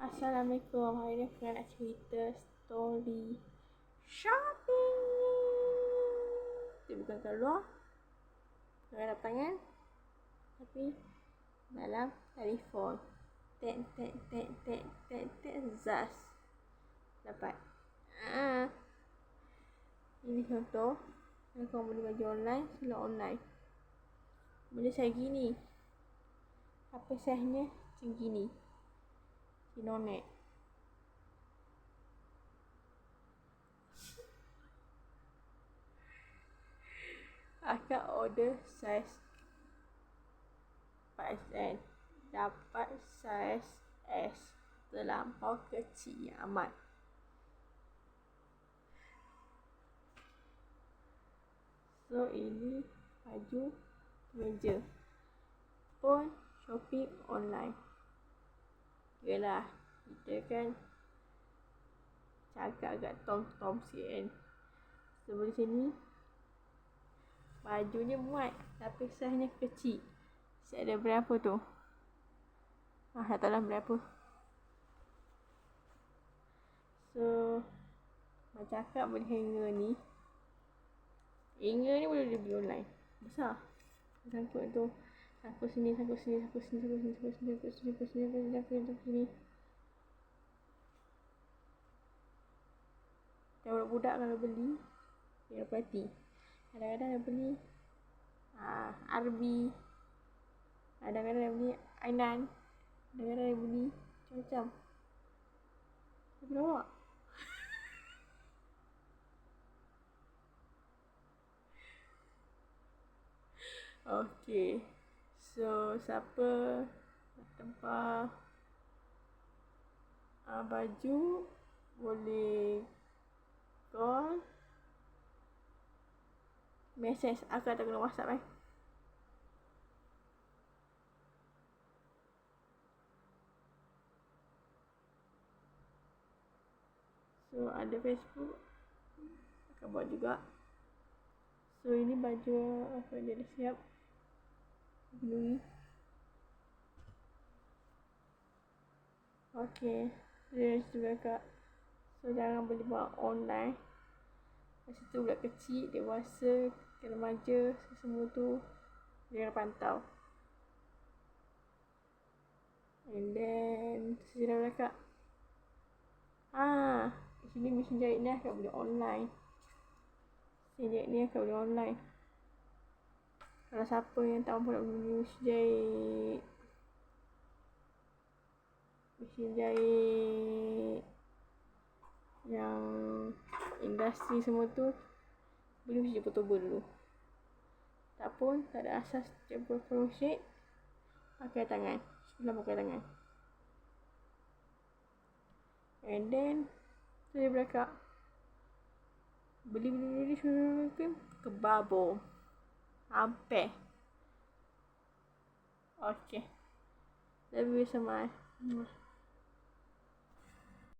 Assalamualaikum. Hari ni aku nak cerita story shopping. Dia bukan kat luar. Dalam tangan. Tapi dalam telefon. Tek, tek, tek, tek, tek, tek, zas. Dapat. Ah. Ini contoh. Yang kau beli baju online, sila online. Benda saya gini. Apa sahnya macam gini. Sinonek. Akak order saiz 4XL. Dapat saiz S. Terlampau kecil amat. So, ini baju meja. Pun shopping online. Yelah, kita kan cakap agak tom-tom sikit kan. Sebelum sini, bajunya muat tapi saiznya kecil. Saya ada berapa tu? Ah, tak tahu lah berapa. So, macam cakap boleh hanger ni. Hanger ni boleh beli online. Besar. Sangkut tu. Sangkut sini, sangkut sini, sangkut sini, sangkut sini, sangkut sini, sangkut sini, sangkut sini, sangkut sini, sangkut sini, sangkut sini. Dan budak kalau beli, dia perhati. Kadang-kadang dia beli ah, Arbi. Kadang-kadang dia beli Ainan. Kadang-kadang dia beli macam-macam. Tapi nampak? Okay. So, siapa? Tempah uh, baju boleh call. Message aku tak kena whatsapp eh. So ada facebook akan buat juga. So ini baju dia dah siap Okay, dia juga kak. So jangan beli buat online. Masa tu budak kecil, dewasa, remaja, semua tu kena pantau. And then, sejarah budak kak. Ah, sini mesin jahit ni akan boleh online. Mesin jahit ni akan boleh online. Kalau siapa yang tak mampu nak beli mesin jahit. Mesin jahit. Yang industri semua tu beli mesin portable dulu tak pun tak ada asas jemput crochet pakai tangan. Sebelah pakai tangan. And then saya bercakap beli beli beli beli ke? Babo Sampai. Okay. lebih you so.